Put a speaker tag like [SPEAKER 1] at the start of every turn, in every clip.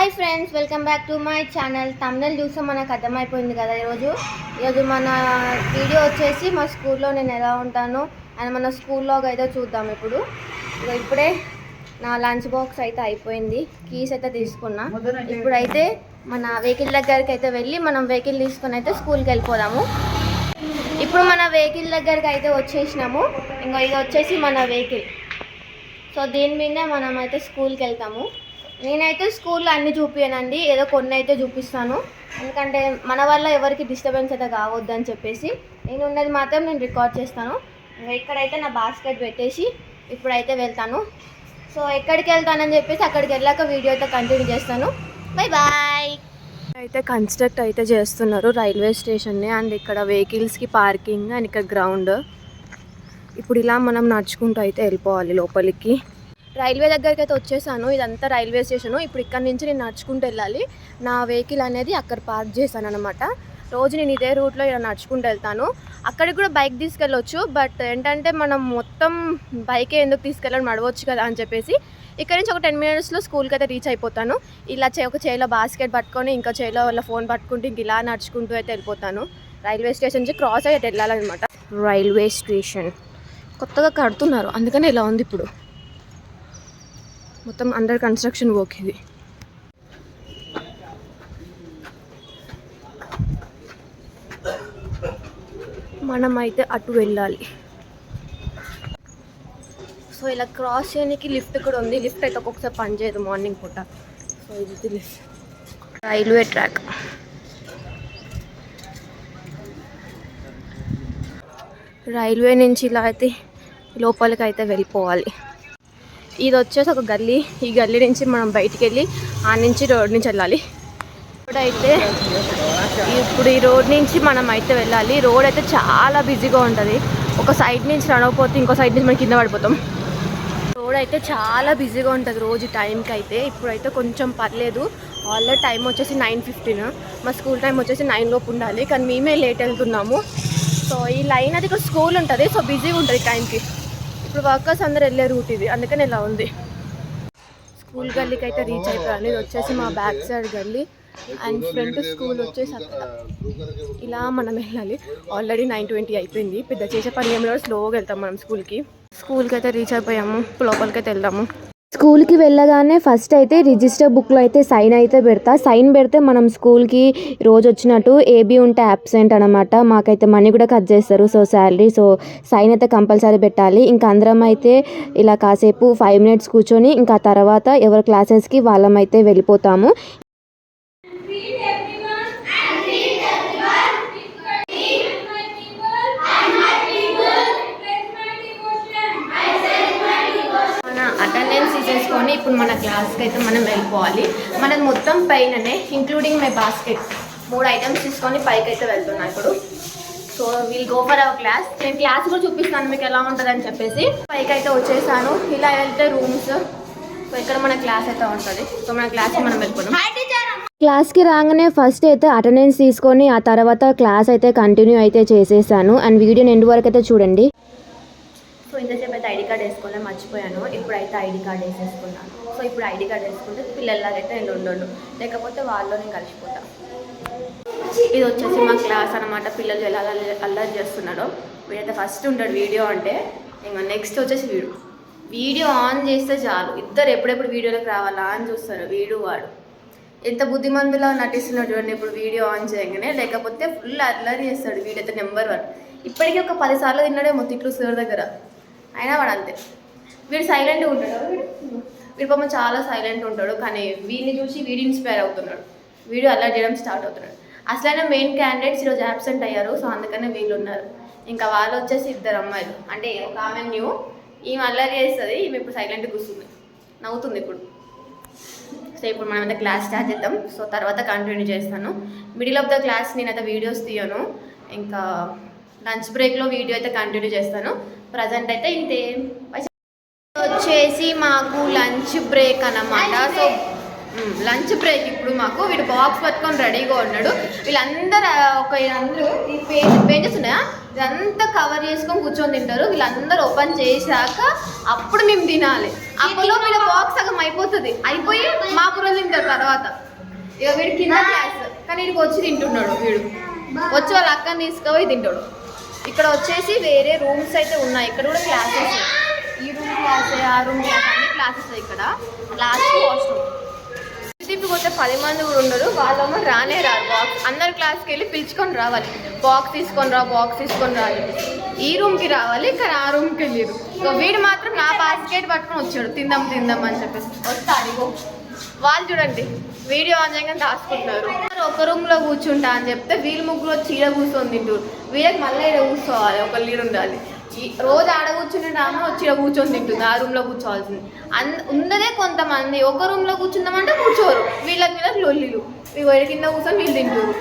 [SPEAKER 1] Hi friends welcome back to my channel Tamil చూస్తే మనకు అర్థమైపోయింది కదా ఈరోజు. ఈరోజు మన వీడియో వచ్చేసి మా స్కూల్లో నేను ఎలా ఉంటాను అండ్ మన స్కూల్లో అయితే చూద్దాం ఇప్పుడు. ఇప్పుడే నా లంచ్ బాక్స్ అయితే అయిపోయింది. కీస్ అయితే తీసుకున్నా. ఇప్పుడైతే మన వెహికల్ దగ్గరికి అయితే వెళ్ళి మనం వెహికల్ తీసుకొని అయితే స్కూల్కి వెళ్ళిపోదాము. ఇప్పుడు మన వెహికల్ దగ్గరికి అయితే వచ్చేసినాము. ఇంకా ఇది వచ్చేసి మన వెహికల్ సో దీని మీదే మనం అయితే స్కూల్కి వెళ్తాము. నేనైతే స్కూల్లో అన్ని చూపించానండి ఏదో కొన్ని అయితే చూపిస్తాను. ఎందుకంటే మన వల్ల ఎవరికి డిస్టర్బెన్స్ అయితే కావద్దు అని చెప్పేసి నేను ఉన్నది మాత్రం నేను రికార్డ్ చేస్తాను. ఇక్కడైతే నా బాస్కెట్ పెట్టేసి ఇప్పుడైతే వెళ్తాను. సో ఎక్కడికి వెళ్తానని చెప్పేసి అక్కడికి వెళ్ళాక వీడియో అయితే కంటిన్యూ చేస్తాను. బై బాయ్ అయితే కన్స్ట్రక్ట్ అయితే చేస్తున్నారు రైల్వే స్టేషన్ని అండ్ ఇక్కడ వెహికల్స్కి పార్కింగ్ అండ్ ఇక్కడ గ్రౌండ్ ఇప్పుడు ఇలా మనం నడుచుకుంటూ అయితే వెళ్ళిపోవాలి లోపలికి. రైల్వే దగ్గరికి అయితే వచ్చేసాను. ఇదంతా రైల్వే స్టేషను. ఇప్పుడు ఇక్కడ నుంచి నేను నడుచుకుంటూ వెళ్ళాలి. నా వెహికల్ అనేది అక్కడ పార్క్ చేశాను అనమాట రోజు నేను ఇదే రూట్లో ఇలా నడుచుకుంటూ వెళ్తాను. అక్కడికి కూడా బైక్ తీసుకెళ్ళొచ్చు. బట్ ఏంటంటే మనం మొత్తం బైకే ఎందుకు తీసుకెళ్ళడం నడవచ్చు కదా అని చెప్పేసి. ఇక్కడ నుంచి ఒక టెన్ మినిట్స్లో స్కూల్కి అయితే రీచ్ అయిపోతాను. ఇలా చే ఒక చేలో బాస్కెట్ పట్టుకొని ఇంకా చేలో వాళ్ళ ఫోన్ పట్టుకుంటూ ఇంక ఇలా నడుచుకుంటూ అయితే వెళ్ళిపోతాను. రైల్వే స్టేషన్ నుంచి క్రాస్ అయితే వెళ్ళాలన్నమాట. Railway station. కొత్తగా కడుతున్నారు. అందుకని ఇలా ఉంది ఇప్పుడు. మొత్తం అండర్ కన్స్ట్రక్షన్ వర్క్ ఇది. మనం అయితే అటు వెళ్ళాలి. సో ఇలా క్రాస్ చేయడానికి లిఫ్ట్ కూడా ఉంది. లిఫ్ట్ అయితే ఒక్కొక్కసారి పనిచేయదు మార్నింగ్ పూట. సో ఇది లిఫ్ట్ రైల్వే ట్రాక్. రైల్వే నుంచి ఇలా అయితే లోపలికి అయితే వెళ్ళిపోవాలి. ఇది వచ్చేసి ఒక గల్లీ. ఈ గల్లీ నుంచి మనం బయటికి వెళ్ళి ఆ నుంచి రోడ్ నుంచి వెళ్ళాలి. ఇప్పుడైతే ఇప్పుడు ఈ రోడ్ నుంచి మనం అయితే వెళ్ళాలి. రోడ్ అయితే చాలా బిజీగా ఉంటుంది. ఒక సైడ్ నుంచి నడవకపోతే ఇంకో సైడ్ నుంచి మనం కింద పడిపోతాం. రోడ్ అయితే చాలా బిజీగా ఉంటుంది రోజు టైంకి అయితే. ఇప్పుడైతే కొంచెం పర్లేదు. ఆల్రెడీ టైం వచ్చేసి నైన్ ఫిఫ్టీన్ మా స్కూల్ టైం వచ్చేసి నైన్ లోపు ఉండాలి. కానీ మేమే లేట్ వెళ్తున్నాము. సో ఈ లైన్ అది ఇక్కడ స్కూల్ ఉంటుంది. సో బిజీగా ఉంటుంది టైంకి ఇప్పుడు వర్కర్స్ అందరు వెళ్ళే రూట్ ఇది. అందుకని ఇలా ఉంది. స్కూల్ గల్లీకి అయితే రీచ్ అయిపోయాను ఇది వచ్చేసి మా బ్యాక్ సైడ్ గల్లీ. అండ్ ఫ్రంట్ స్కూల్ వచ్చేసి అక్కడ. ఇలా మనం వెళ్ళాలి. ఆల్రెడీ నైన్ ట్వంటీ అయిపోయింది. పెద్ద చేసే పని ఏం స్లోగా వెళ్తాం మనం స్కూల్కి స్కూల్కి అయితే రీచ్ అయిపోయాము. లోపలికి అయితే వెళ్దాము.
[SPEAKER 2] స్కూల్కి వెళ్ళగానే ఫస్ట్ అయితే రిజిస్టర్ బుక్లో అయితే సైన్ అయితే పెడతా. సైన్ పెడితే మనం స్కూల్కి రోజు వచ్చినట్టు ఏబీ ఉంటే అబ్సెంట్ అనమాట మాకైతే మనీ కూడా కట్ చేస్తారు. సో శాలరీ సో సైన్ అయితే కంపల్సరీ పెట్టాలి. ఇంకా అందరం అయితే ఇలా కాసేపు ఫైవ్ మినిట్స్ కూర్చొని ఇంకా తర్వాత ఎవరి క్లాసెస్కి వాళ్ళమైతే వెళ్ళిపోతాము
[SPEAKER 1] మన అటెండెన్స్ తీసేసుకొని మన అయితే మనం వెళ్ళిపోవాలి. మనది మొత్తం పైననే ఇంక్లూడింగ్ మై బాస్కెట్ మూడు ఐటమ్స్ తీసుకొని పైకి అయితే వెళ్తున్నా ఇప్పుడు. So we'll go for our class నేను క్లాస్ కూడా చూపిస్తాను మీకు ఎలా ఉంటుంది అని చెప్పేసి. పైకి అయితే వచ్చేసాను. ఇలా వెళ్తే రూమ్స్ సో ఇక్కడ మన క్లాస్ అయితే ఉంటుంది. సో మన క్లాస్కి మనం వెళ్ళిపోదాం.
[SPEAKER 2] క్లాస్కి రాగానే ఫస్ట్ అయితే అటెండెన్స్ తీసుకొని ఆ తర్వాత క్లాస్ అయితే కంటిన్యూ అయితే చేసేసాను. అండ్ వీడియోని ఎండ్ వరకు అయితే చూడండి.
[SPEAKER 1] ఇంతసేపు అయితే ఐడి కార్డ్ వేసుకోలే మర్చిపోయాను. ఇప్పుడైతే ఐడి కార్డ్ వేసేసుకున్నాను. సో ఇప్పుడు ఐడి కార్డ్ వేసుకుంటే పిల్లలాగైతే నేను ఉండను లేకపోతే వాళ్ళు నేను కలిసిపోతాను ఇది వచ్చేసి మా క్లాస్ అనమాట పిల్లలు ఎలా అల్లరి అల్లరి చేస్తున్నారో. వీడైతే ఫస్ట్ ఉంటాడు వీడియో అంటే ఇంకా నెక్స్ట్ వచ్చేసి వీడు. వీడియో ఆన్ చేస్తే చాలు. ఇద్దరు ఎప్పుడెప్పుడు వీడియోలోకి రావాలా అని చూస్తారు. వీడు వాడు. ఎంత బుద్ధిమంతులా నటిస్తున్నాడు చూడండి. ఇప్పుడు వీడియో ఆన్ చేయగానే లేకపోతే ఫుల్ అల్లరి చేస్తాడు. వీడైతే నెంబర్ వన్. ఇప్పటికీ ఒక పది సార్లు మొత్తం తిట్లు సార్ దగ్గర. అయినా వాడు అంతే. వీడు సైలెంట్గా ఉంటాడు. వీడు వీడి పాపం చాలా సైలెంట్ ఉంటాడు. కానీ వీడిని చూసి వీడి ఇన్స్పైర్ అవుతున్నాడు. వీడు అల్లరి చేయడం స్టార్ట్ అవుతున్నాడు. అసలైన మెయిన్ క్యాండిడేట్స్ ఈరోజు యాబ్సెంట్ అయ్యారు. సో అందుకనే వీళ్ళు ఉన్నారు. ఇంకా వాళ్ళు వచ్చేసి ఇద్దరు అమ్మాయిలు. అంటే ఒక ఆమె న్యూ ఈమె అల్లరి చేస్తుంది ఈమె ఇప్పుడు సైలెంట్ కూర్చుంది. నవ్వుతుంది ఇప్పుడు. సో ఇప్పుడు మనం క్లాస్ స్టార్ట్ చేద్దాం. సో తర్వాత కంటిన్యూ చేస్తాను. మిడిల్ ఆఫ్ ద క్లాస్ నేనైతే వీడియోస్ తీయను. ఇంకా లంచ్ బ్రేక్లో వీడియో అయితే కంటిన్యూ చేస్తాను. ప్రజెంట్ అయితే ఇంతే. వచ్చేసి మాకు లంచ్ బ్రేక్ అన్నమాట. సో లంచ్ బ్రేక్ ఇప్పుడు మాకు. వీడు బాక్స్ పట్టుకొని రెడీగా ఉన్నాడు. వీళ్ళందరూ ఒక అందరూ ఈ పేజ్ పేజెస్ ఉన్నాయా? ఇదంతా కవర్ చేసుకొని కూర్చొని తింటారు. వీళ్ళందరూ ఓపెన్ చేశాక అప్పుడు మేము తినాలి. అప్పుడు వీళ్ళ బాక్స్ సగం అయిపోతుంది. అయిపోయి మా కూర తింటారు తర్వాత. ఇక వీడు కింద క్లాస్. కానీ వీడికి వచ్చి తింటున్నాడు వీడు. వచ్చి వాళ్ళ అక్కని తీసుకుపోయి తింటాడు. ఇక్కడ వచ్చేసి వేరే రూమ్స్ అయితే ఉన్నాయి. ఇక్కడ కూడా క్లాసెస్. ఈ రూమ్ క్లాస్ ఆ రూమ్ క్లాస్ అన్ని క్లాసెస్ ఇక్కడ. లాస్ట్ వాష్రూమ్ తిప్పి కొట్టే పది మంది కూడా ఉండరు. వాళ్ళేమో రానే రారు బాక్స్ అందరు క్లాస్కి వెళ్ళి పిలుచుకొని రావాలి. బాక్స్ తీసుకొని రా బాక్స్ తీసుకొని రాలి ఈ రూమ్కి రావాలి ఇక్కడ ఆ రూమ్కి వెళ్ళారు. ఇక వీడు మాత్రం నా బాస్కెట్ పట్టుకొని వచ్చాడు. తిందాం తిందాం అని చెప్పేసి. వస్తా అడిగో వాళ్ళు చూడండి. వీడియో ఆన్ చేయగానే దాచుకుంటున్నారు. ఒక రూమ్లో కూర్చుంటా అని చెప్తే వీళ్ళు ముగ్గురు వచ్చి ఈడ కూర్చొని తింటారు వీళ్ళకి మళ్ళీ ఈడ కూర్చోవాలి ఒక లీడ్ ఉండాలి. రోజు ఆడ కూర్చునే చీడ వచ్చి ఈడ కూర్చొని తింటుంది ఆ రూమ్లో కూర్చోవాల్సింది. అంద ఉన్నదే కొంతమంది ఒక రూమ్లో కూర్చుందామంటే కూర్చోరు. వీళ్ళకి వీళ్ళకి లొల్లిలు. ఇవి కింద కూర్చొని వీళ్ళు తింటారు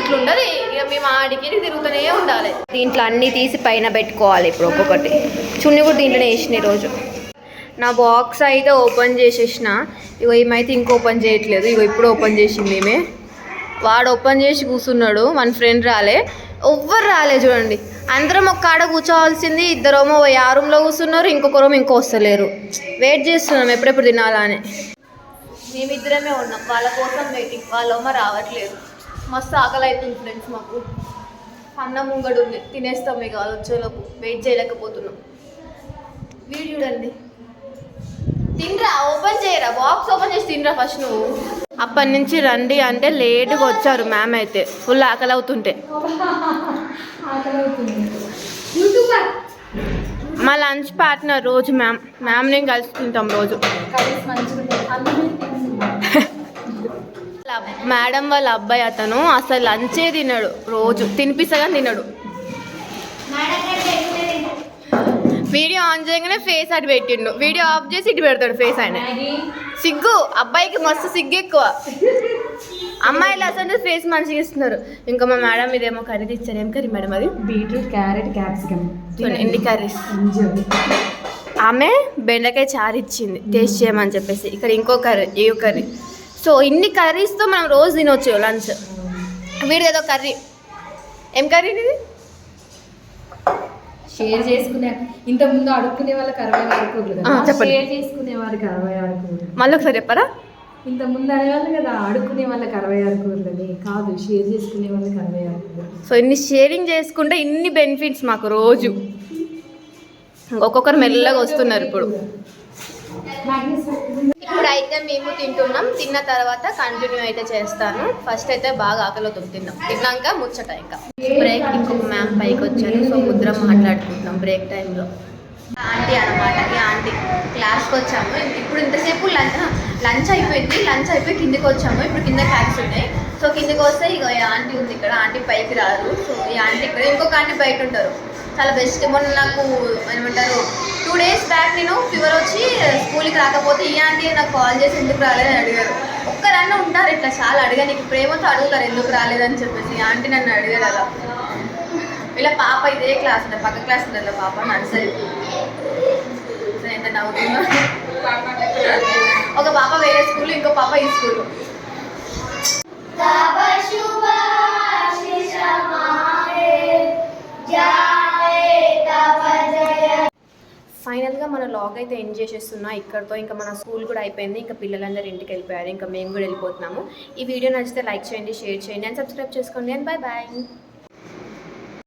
[SPEAKER 1] ఇట్లుండదు ఇక మేము ఆడికి తిరుగుతూనే ఉండాలి. దీంట్లో అన్నీ తీసి పైన పెట్టుకోవాలి ఇప్పుడు ఒక్కొక్కటి. చున్ని కూడా దీంట్లోనే వేసిన ఈరోజు. నా బాక్స్ అయితే ఓపెన్ చేసేసిన. ఇగో ఏమైతే ఇంకో ఓపెన్ చేయట్లేదు. ఇగో ఇప్పుడు ఓపెన్ చేసింది మేమే వాడు ఓపెన్ చేసి కూర్చున్నాడు మన ఫ్రెండ్ రాలే. ఎవ్వరు రాలే చూడండి. అందరం ఒక ఆడ కూర్చోవాల్సింది ఇద్దరేమో ఆ రూమ్లో కూర్చున్నారు ఇంకొక రూమ్ ఇంకో వస్తలేరు. వెయిట్ చేస్తున్నాం ఎప్పుడెప్పుడు తినాలా అని. మేమిద్దరమే ఉన్నాం వాళ్ళ కోసం వెయిటింగ్ వాళ్ళమ్మ రావట్లేదు. మస్తు ఆకలి అవుతుంది ఫ్రెండ్స్ మాకు. అన్నం ముంగడు ఉంది తినేస్తాం ఇక వాళ్ళు వచ్చేలోపు. వెయిట్ చేయలేకపోతున్నాం. వీడు చూడండి. తినరా ఓపెన్ చేయరా బాక్స్ ఓపెన్ చేసి తినరా ఫస్ట్ నువ్వు. అప్పటి నుంచి రండి అంటే లేటుగా వచ్చారు మ్యామ్ అయితే. ఫుల్ ఆకలి అవుతుంటే మా లంచ్ పార్ట్నర్ రోజు మ్యామ్ మ్యామ్ నేను కలిసి తింటాం రోజు. మేడం వాళ్ళ అబ్బాయి అతను అసలు లంచే తినడు రోజు. తినిపిస్తగా తినడు. వీడియో ఆన్ చేయగానే ఫేస్ అటు పెట్టిండు. వీడియో ఆఫ్ చేసి ఇటు పెడతాడు ఫేస్ ఆయన. సిగ్గు అబ్బాయికి మస్తు సిగ్గు ఎక్కువ. అమ్మాయిలు అసలు ఫేస్ మంచిగా ఇస్తున్నారు. ఇంకా మా మేడం ఇదేమో కర్రీ తెచ్చారు. ఏం కర్రీ మేడం అది?
[SPEAKER 3] Beetroot carrot capsicum.
[SPEAKER 1] ఎన్ని కర్రీస్. ఆమె బెండకాయ చారు ఇచ్చింది. టేస్ట్ చేయమని చెప్పేసి. ఇక్కడ ఇంకో కర్రీ ఏ కర్రీ. సో ఇన్ని కర్రీస్తో మనం రోజు తినొచ్చు లంచ్. వీడిది ఏదో కర్రీ. ఏం కర్రీ ఇది?
[SPEAKER 3] షేర్ చేసుకునే ఇంత ముందు అడుక్కునే వాళ్ళకి అరవై
[SPEAKER 1] చెప్పండి.
[SPEAKER 3] షేర్ చేసుకునే వారికి అరవై కూరలు
[SPEAKER 1] మళ్ళీ ఒకసారి చెప్పరా?
[SPEAKER 3] ఇంత ముందు అనేవాళ్ళు కదా అడుక్కునే వాళ్ళకి అరవై కూరలని కాదు. షేర్ చేసుకునే వాళ్ళకి అరవై కూరలు
[SPEAKER 1] సో ఇన్ని షేరింగ్ చేసుకుంటే ఇన్ని బెనిఫిట్స్ మాకు రోజు. ఒక్కొక్కరు మెల్లగా వస్తున్నారు ఇప్పుడు. ఇప్పుడైతే మేము తింటున్నాం. తిన్న తర్వాత కంటిన్యూ అయితే చేస్తాను. ఫస్ట్ అయితే బాగా ఆకలి అవుతుంది తిన్నాక ముచ్చట ఇంకా. బ్రేక్ ఇంకొక మ్యామ్ పైకి వచ్చాను సో ముద్ర మాట్లాడుకుంటున్నాం బ్రేక్ టైంలో ఆంటీ అనమాట ఈ ఆంటీ క్లాస్కి వచ్చాము. ఇప్పుడు ఇంతసేపు లంచ్ లంచ్ అయిపోయింది. లంచ్ అయిపోయి కిందకి వచ్చాము. ఇప్పుడు కింద క్లాస్ ఉన్నాయి. సో కిందకి వస్తే ఇక ఈ ఆంటీ ఉంది ఇక్కడ. ఆంటీ పైకి రారు. సో ఈ ఆంటీ ఇక్కడ. ఇంకొక ఆంటీ బయట ఉంటారు. చాలా బెస్ట్ మొన్న నాకు ఏమంటారు టూ డేస్ బ్యాక్ నేను ఫీవర్ వచ్చి స్కూల్కి రాకపోతే ఈ ఆంటీ నాకు కాల్ చేసి ఎందుకు రాలేదని అడిగారు. ఒక్కరన్నా ఉంటారు ఇట్లా. చాలా అడిగా నీకు ప్రేమతో అడుగుతారు ఎందుకు రాలేదని చెప్పేసి. ఈ ఆంటీ నన్ను అడిగారు అలా. ఇలా పాప ఇదే క్లాస్ ఉంటుంది పక్క క్లాస్ ఉంటుంది పాప. నర్సరీ. సో ఎంత నవ్వుతున్నా ఒక పాప వేరే స్కూల్ ఇంకో పాప ఈ స్కూల్. ఫైనల్గా మన లాగ్ అయితే ఎండ్ చేసేస్తున్నా ఇక్కడతో. ఇంకా మన స్కూల్ కూడా అయిపోయింది. ఇంకా పిల్లలందరూ ఇంటికి వెళ్ళిపోయారు. ఇంకా మేము కూడా వెళ్ళిపోతున్నాము. ఈ వీడియో నచ్చితే లైక్ చేయండి షేర్ చేయండి అండ్ సబ్స్క్రైబ్ చేసుకోండి. And bye bye